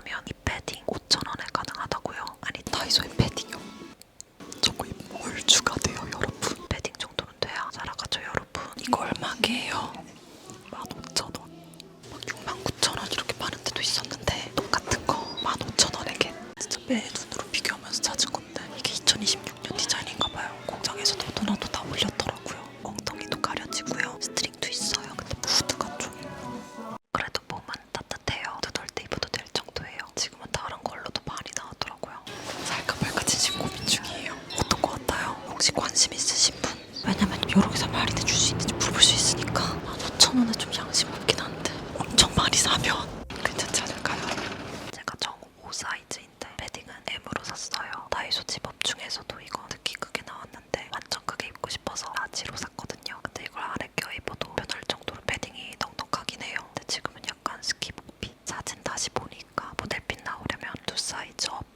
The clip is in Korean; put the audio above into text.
사면 이 패딩 5,000원에 가능하다고요. 아니 다이소에 패딩이요. 저거에 뭘 추가돼요 여러분? 패딩 정도는 돼야 살아가죠 여러분. 이거 얼마게요? 15,000원. 막 69,000원 이렇게 많은 데도 있었는데 똑같은 거 15,000원에 진짜 매 눈으로 10분. 왜냐면 여러 개사 말이 돼줄 수 있는지 물어볼 수 있으니까 한 5천 원에 좀 양심 없긴 한데 엄청 많이 사면 그 괜찮지 않을까요? 제가 정 5사이즈인데 패딩은 M으로 샀어요. 다이소 집업 중에서도 이거 특히 크게 나왔는데 완전 크게 입고 싶어서 라지로 샀거든요. 근데 이걸 아래 껴 입어도 변할 정도로 패딩이 넉넉하긴 해요. 근데 지금은 약간 스키복비 사진 다시 보니까 모델핏 나오려면 두 사이즈 업